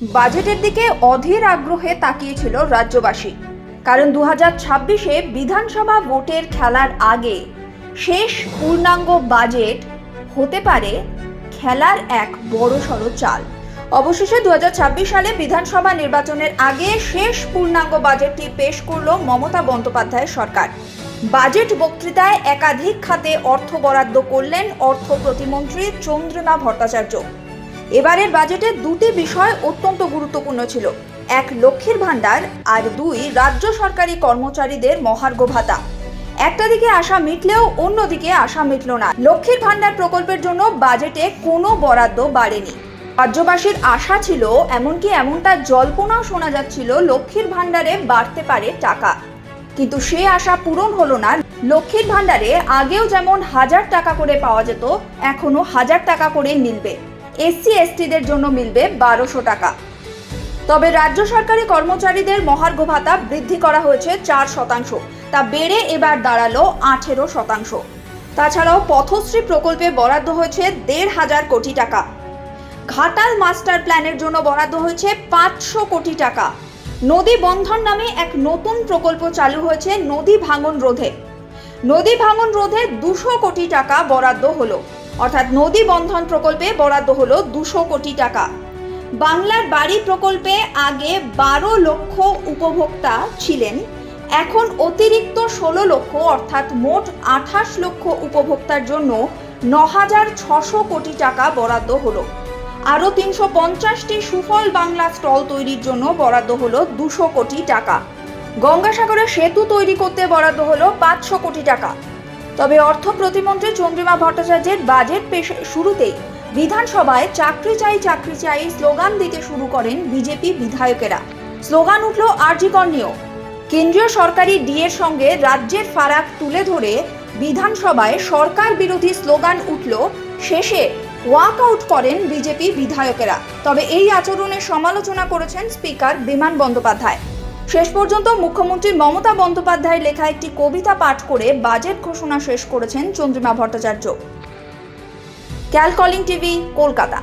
বাজেটের দিকে অধীর আগ্রহে তাকিয়েছিল রাজ্যবাসী। কারণ দু হাজার ছাব্বিশে বিধানসভা ভোটের খেলার আগে শেষ পূর্ণাঙ্গ বাজেট হতে পারে খেলার এক বড়সড় চাল। অবশেষে দুই হাজার ছাব্বিশ সালে বিধানসভা নির্বাচনের আগে শেষ পূর্ণাঙ্গ বাজেটটি পেশ করল মমতা বন্দ্যোপাধ্যায়ের সরকার। বাজেট বক্তৃতায় একাধিক খাতে অর্থ বরাদ্দ করলেন অর্থ প্রতিমন্ত্রী চন্দ্রনা ভট্টাচার্য। এবারের বাজেটে দুটি বিষয় অত্যন্ত গুরুত্বপূর্ণ ছিল। এক, লক্ষ্মীর ভাণ্ডার, আর দুই, রাজ্য সরকারি কর্মচারীদের মহার্ঘ ভাতা। একটা দিকে আশা মিটলেও অন্যদিকে আশা মিটল না। লক্ষ্মীর ভাণ্ডার প্রকল্পের জন্য বাজেটে কোনো বরাদ্দ বাড়েনি। রাজ্যবাসীর আশা ছিল, এমনকি এমনটা জল্পনাও শোনা যাচ্ছিল, লক্ষ্মীর ভাণ্ডারে বাড়তে পারে টাকা। কিন্তু সে আশা পূরণ হলো না। লক্ষ্মীর ভাণ্ডারে আগেও যেমন হাজার টাকা করে পাওয়া যেত, এখনও হাজার টাকা করে মিলবে। এসসি, এসটিদের জন্য মিলবে বারোশো টাকা। তবে রাজ্য সরকারি কর্মচারীদের মহার্ঘ ভাতা বৃদ্ধি করা হয়েছে চার শতাংশ। তা বেড়ে এবার দাঁড়াল আঠেরো শতাংশ। তাছাড়াও পথশ্রী প্রকল্পে বরাদ্দ হয়েছে দেড় হাজার কোটি টাকা। ঘাটাল মাস্টার প্ল্যানের জন্য বরাদ্দ হয়েছে পাঁচশো কোটি টাকা। নদী বন্ধন নামে এক নতুন প্রকল্প চালু হয়েছে নদী ভাঙন রোধে। নদী ভাঙন রোধে দুশো কোটি টাকা বরাদ্দ হলো। অর্থাৎ নদী বন্ধন প্রকল্পে বরাদ্দ হলো দুশো কোটি টাকা। বাংলার বাড়ি প্রকল্পে আগে বারো লক্ষ উপভোক্তা ছিলেন, এখন অতিরিক্ত ষোলো লক্ষ অর্থাৎ মোট আঠাশ লক্ষ উপভোক্তার জন্য ন হাজার ছশো কোটি টাকা বরাদ্দ হলো। আরও তিনশো পঞ্চাশটি সুফল বাংলা স্টল তৈরির জন্য বরাদ্দ হলো দুশো কোটি টাকা। গঙ্গাসাগরে সেতু তৈরি করতে বরাদ্দ হলো পাঁচশো কোটি টাকা। তবে অর্থ প্রতিমন্ত্রী চন্দ্রিমা ভট্টাচার্যের বাজেট পেশ শুরুতেই বিধানসভায় চাকরি চাই চাকরি চাই স্লোগান দিতে শুরু করেন বিজেপি বিধায়কেরা। স্লোগান উঠল আরজিকর নিয়েও। কেন্দ্রীয় সরকারি ডিএর সঙ্গে রাজ্যের ফারাক তুলে ধরে বিধানসভায় সরকার বিরোধী স্লোগান উঠল শেষে ওয়াক আউট করেন বিজেপি বিধায়কেরা। তবে এই আচরণের সমালোচনা করেছেন স্পিকার বিমান বন্দ্যোপাধ্যায়। শেষ পর্যন্ত মুখ্যমন্ত্রী মমতা বন্দ্যোপাধ্যায়ের লেখা একটি কবিতা পাঠ করে বাজেট ঘোষণা শেষ করেছেন চন্দ্রিমা ভট্টাচার্য। ক্যালকলিং টিভি, কলকাতা।